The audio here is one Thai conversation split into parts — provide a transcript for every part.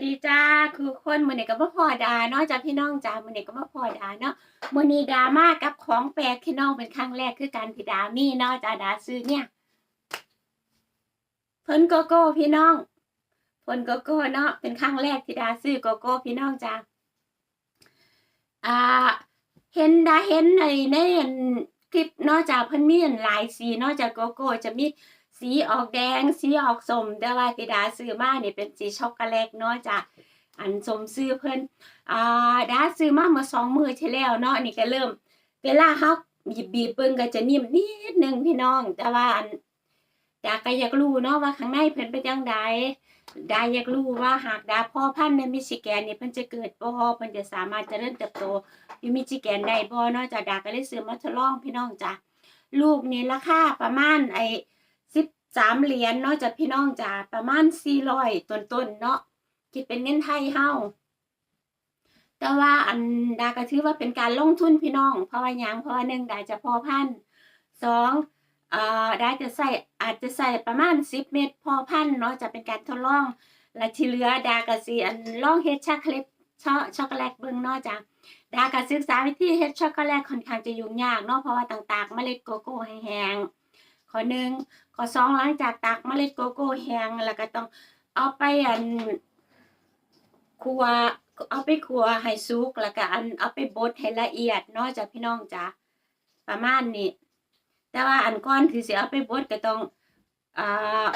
วัสดีจ้าคือคนมือนี้ก็บ่พอดาเนาะจ้าพี่น้องจ้ามือนี้ก็บ่พอดาเนาะมือนี้ดามากับของแปลกพี่น้องเป็นครั้งแรกคือการที่ดามีเนาะจ้าดาซื้อเนี่ยเพิ่นโกโก้พี่น้องเพิ่นโกโก้เนาะเป็นครั้งแรกที่ดาซื้อโกโก้พี่น้องจ้าอ่าเห็นดาเห็นในในคลิปเนาะจ้าเพิ่นมีหลายสีเนาะจ้าโกโก้จะมี สีออกแดง สีออกสมแต่ว่าที่ดาซื้อมาเนี่ยเป็นสีช็อกโกแลตเนาะจ้ะอันสมซื้อเพิ่นอ่าดาซื้อมาเมื่อสองมือที่แล้วเนาะอันนี้ก็เริ่ม เวลาเฮาบีบบีบเบิ่งก็จะนิ่มนิดนึงพี่น้อง แต่ว่าอันดาก็อยากรู้เนาะว่าข้างในเพิ่นเป็นจังไดดาอยากรู้ว่าหากดาพ่อพันธุ์ในมิชิแกนเนี่ยเพิ่นจะเกิดบ่เพิ่นจะสามารถเจริญเติบโตอยู่มิชิแกนได้บ่เนาะจ้ะดาก็เลยซื้อมาทดลองพี่น้องจ้ะลูกนี่ราคาประมาณไอ้ สามเหรียญเนาะจ้ะพี่น้องจ้ะประมาณสี่ร้อยต้นๆเนาะคิดเป็นเงินไทยเฮาแต่ว่าอันดาก็ถือว่าเป็นการลงทุนพี่น้อง เพราะว่ายังเพราะว่าหนึ่งดาจะพอพันสองเอ่อดาจะใส่อาจจะใส่ประมาณสิบเม็ดพอพันเนาะจะเป็นการทดลองและที่เหลือดาก็สิอันลองเฮ็ดช็อกโกแลตช็อกช็อกโกแลตเบิ่งนาะจ้ะดาก็ศึกษาวิธีเฮ็ดช็อกโกแลตค่อนข้างจะยุ่งยากเนาะเพราะว่าต่างๆเมล็ดโกโก้แห้งๆ ข้อหนึ่งข้อสองหลังจากตากเมล็ดโกโก้แห้งแล้วก็ต้องเอาไปอันคั่วเอาไปคั่วให้สุกแล้วก็อันเอาไปบดให้ละเอียดเนาะจ้ะพี่น้องจ้ะประมาณนี้ แต่ว่าอันก่อนที่สิเอาไปบดก็ต้องอ่า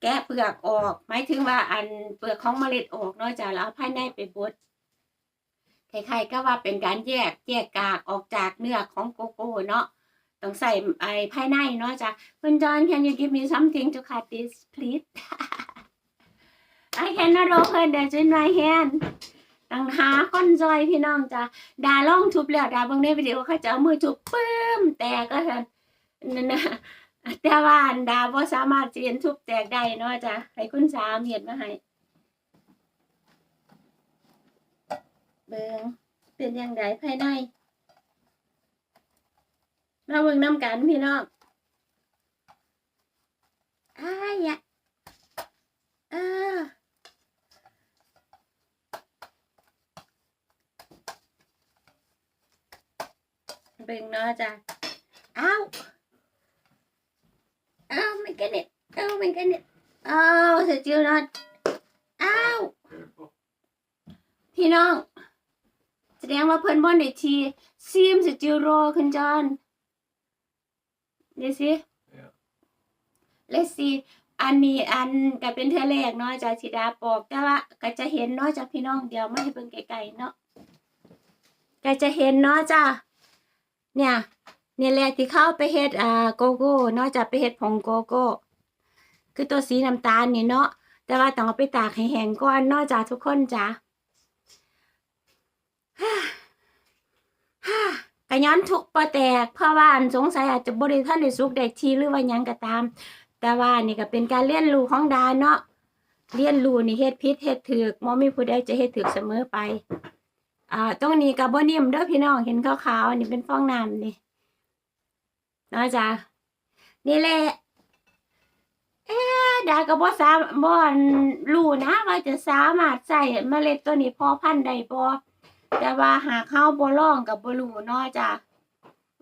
แกะเปลือกออกหมายถึงว่าอันเปลือกของเมล็ดออกเนาะจ้ะแล้วเอาภายในไปบดคล้ายๆก็ว่าเป็นการแยกแยกกากออกจากเนื้อของโกโก้เนาะ ต้องใส่ไอ้ภายในเนาะจ้ะคุณจอน can you give me something to cut this please I cannot open that in my hand ต้องหาคนจอยพี่น้องจ้ะดาล่องทุบแล้วดาเบางในวิดีโอเขาจะเอามือทุบปึ้มแตกก็เห็นนั่นนะแต่ว่าดาบ่สามารถเจียนทุบแตกได้เนาะจ้ะให้คุณสามเห็นมาให้เบิ่งเป็นยังไงภายใน มาเบิ่งน้ำกันพี่น้องอ้ายอะเออเบิ่งเนาะจ้ะอ้าวอ้าวไม่กันเนี่ยอ้าวไม่กันเนี่ยอ้าวเสียจิวน็อตอ้าวพี่น้อง แสดงว่าเพิ่นบ่ได้ทีซีมสจิวรอขึ้นจอน Let's see. Ja. Let's see. อันนี้อันก็เป็นเทื่อแรกเนาะจ้ะธิดาปอกแต่ว่าก็จะเห็นเนาะจ้ะพี่น้องเดี๋ยวมาให้เบิ่งไกลๆเนาะก็จะเห็นเนาะจ้ะเนี่ยเนี่ยแหละที่เข้าไปเฮ็ดอ่าโกโก้เนาะจ้ะไปเฮ็ดผงโกโก้ คือตัวสีน้ำตาลนี่เนาะแต่ว่าต้องเอาไปตากให้แห้งก่อนเนาะจ้ะทุกคนจ้ะ ก็ย้อนทุกปอแตก เพราะว่าสงสัยอาจจะบริท่านได้สุกได้ทีหรือว่ายังก็ตาม แต่ว่านี่ก็เป็นการเรียนรู้ของดาเนาะเรียนรู้นี่เฮ็ดผิดเฮ็ดถูกบ่มีผู้ใดจะเฮ็ดถูกเสมอไป อ่าตรงนี้ก็บ่นิ่มเด้อพี่น้องเห็นขาวๆนี่เป็นฟองน้ำนี่นะจ้ะนี่แหละเอ๊ะดาก็บ่สามบ่อนรู้นะว่าจะสามารถใส่เมล็ดตัวนี้พอพันธุ์ได้บ่ แต่ว่าหากเข้าบ่ลองกับบ่รู้เนาะจ้ะ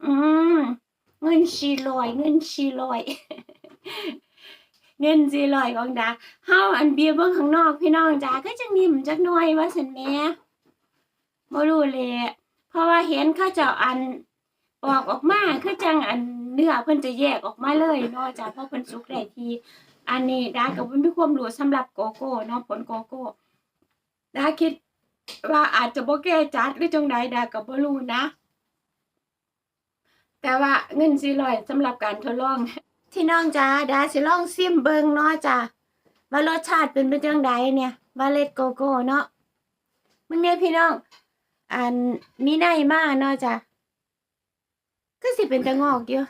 อืมเงินสี่ร้อย เงินสี่ร้อย เงินสี่ร้อยของดาเฮาอันเบียร์เบิ่งข้างนอกพี่น้องจ้าก็จังนิ่มจักหน่อยว่าซั่นแม่บ่รู้เลยเพราะว่าเห็นเขาเจ้าอันปอกออกมาคือจังอันเนื้อเพิ่นจะแยกออกมาเลยเนาะจ้ะเพราะเพิ่นสุกได้ทีอันนี้ดาก็บ่มีความรู้สำหรับโกโก้เนาะผลโกโก้ดาคิด ว่าอาจจะบ่แก้จัดหรือจังใดดาก็บ่รู้นะ แต่ว่าเงิน400สำหรับการทดลอง ที่น้องจ้าดาสิลองซิมเบิงเนาะจ้ะว่ารสชาติเป็นไปจังใดเนี่ยว่าเลดโกโก้เนาะมึงเนี่ยพี่น้อง อันมีในมาเนาะจ้ะก็สิเป็นตะงอกอยู่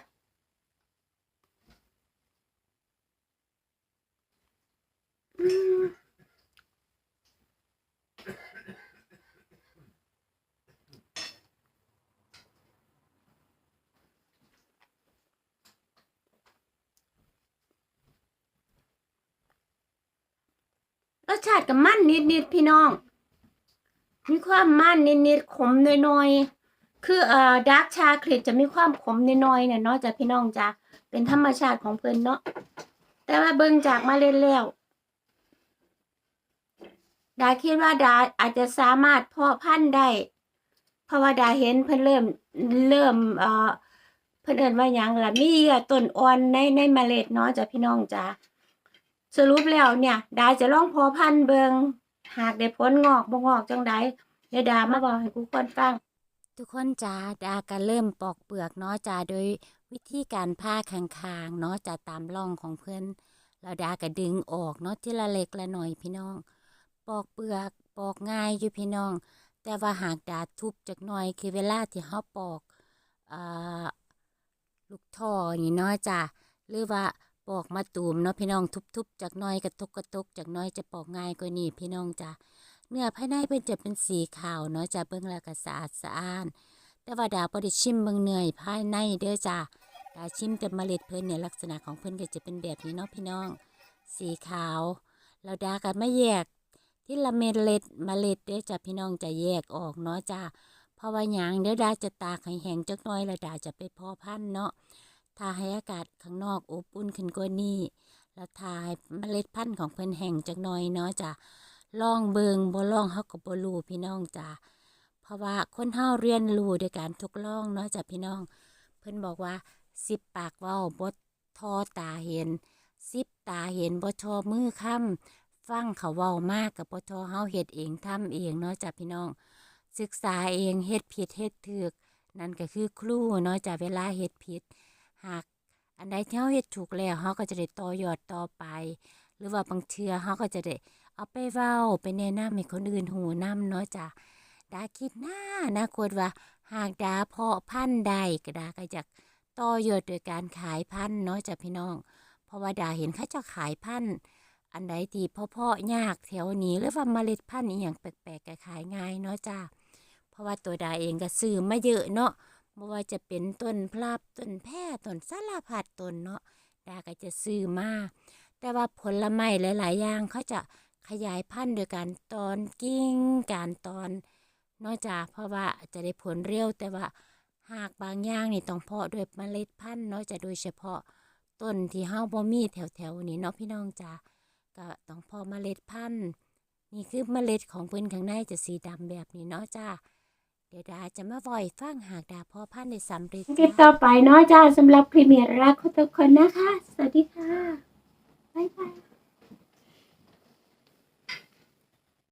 อืม รสชาติกับมันนิดๆพี่น้อง มีความมันนิดๆขมหน้อยๆคือเอ่อดาร์กชาคลิตจะมีความขมน้อยๆเนี่ยเนาะจ้ะพี่น้องจ้ะเป็นธรรมชาติของเพิ่นเนาะแต่ว่าเบิ่งจากมาเล่นแล้วดาคิดว่าดาอาจจะสามารถเพาะพันธุ์ได้ เพราะว่าดาเห็นเพิ่นเริ่มเริ่มเอ่อเพิ่นเอิ้นว่าหยังล่ะมีเยื่อต้นอ่อนในในเมล็ดเนาะจ้ะพี่น้องจ้ะ สรุปแล้วเนี่ยดาจะลองพาะพันเบิงหากได้ผลงอกบ่งอกจังใดเดี๋ยวดามาบอกให้ทุกคนฟัง ทุกคนจ้าดาก็เริ่มปอกเปลือกเนาะจ้าโดยวิธีการผ้าคางๆเนาะจ้าตามร่องของเพื่อนแล้วดาก็ดึงออกเนาะทีละเล็กละหน่อยพี่น้อง ปอกเปลือกปอกง่ายอยู่พี่น้อง แต่ว่าหากดาทุบจักหน่อยคือเวลาที่เฮาปอกอ่าลูกท่อนี่เนาะจ้าหรือว่า ปอกมาตูมเนาะพี่น้องทุบๆจักน่อยกระตุกกระตุกจักน่อยจะปอกง่ายกว่านี้พี่น้องจ้าเนื้อภายในเพิ่นจะเป็นสีขาวเนาะจ้ะเบิ่งแล้วก็สะอาดสะอ้าน แต่ว่าดาวบ่ได้ชิมเบิ่งเนื้อยภายในเด้อจ้ะดาชิมแต่เมล็ดเพิ่นเนี่ยลักษณะของเพิ่นก็จะเป็นแบบนี้เนาะพี่น้อง สีขาวแล้วดาก็ไม่แยกที่ละเมล็ดเมล็ดเด้อจ้ะพี่น้องจะแยกออกเนาะจ้ะเพราะว่าหยังเดี๋ยวดาจะตากให้แห้งจักหน่อยแล้วดาจะไปพาะพันเนาะ ถ้าให้อากาศข้างนอกอบอุ่นขึ้นกว่านี้แล้วทาให้เมล็ดพันธุ์ของเพิ่นแห้งจักหน่อยเนาะจ้ะลองเบิงบ่ลองเฮาก็บ่รู้พี่น้องจ้าเพราะว่าคนเฮาเรียนรู้ด้วยการทดลองเนาะจ้ะพี่น้อง เพิ่นบอกว่าสิบปากเว้าบ่ทอตาเห็นสิบตาเห็นบ่ทอมือค้ำฟังเขาเว้ามากกับบ่ทอเฮาเฮ็ดเองทำเองเนาะจ้ะพี่น้อง ศึกษาเองเฮ็ดผิดเฮ็ดถูกนั่นก็คือครูเนาะจ้ะเวลาเฮ็ดผิด หากอันใดที่เฮาเฮ็ดถูกแล้วเฮาก็จะได้ต่อยอดต่อไป หรือว่าบางเทื่อเฮาก็จะได้เอาไปเว้าไปแนะนำให้คนอื่นหูนำเนาะจ้ะดาคิดหน้านะควรว่า หากดาเพาะพันธุ์ได้ก็ดาก็จะต่อยอดโดยการขายพันธุ์เนาะจ้ะพี่น้อง เพราะว่าดาเห็นเขาจะขายพันธุ์อันใดที่เพาะๆยากแถวนี้หรือว่าเมล็ดพันธุ์อีหยังแปลกๆก็ขายง่ายเนาะจ้ะเพราะว่าตัวดาเองก็ซื้อมาเยอะเนาะ ไม่ว่าจะเป็นต้นพลับต้นแพร่ต้นสารพัดต้นเนาะดาก็จะซื้อมาแต่ว่าผลไม้หลาย ๆ อย่างเขาจะขยายพันธุ์โดยการตอนกิ่งการตอน นอกจากเพราะว่าจะได้ผลเร็วแต่ว่าหากบางอย่างนี่ต้องเพาะด้วยเมล็ดพันธุ์เนาะจะโดยเฉพาะต้นที่เฮาบ่มีแถว ๆ นี้เนาะพี่น้องจ้าก็ต้องเพาะเมล็ดพันธุ์นี่คือเมล็ดของเพิ่นข้างในจะสีดำแบบนี้เนาะจ้า เดี๋ยวดาจะมาบ่อยฟังหากดาเพาะพันธุ์ได้สำเร็จคลิปต่อไปเนาะจ้าสำหรับคลิปนี้รักทุกคนนะคะ สวัสดีค่ะ บ๊ายบาย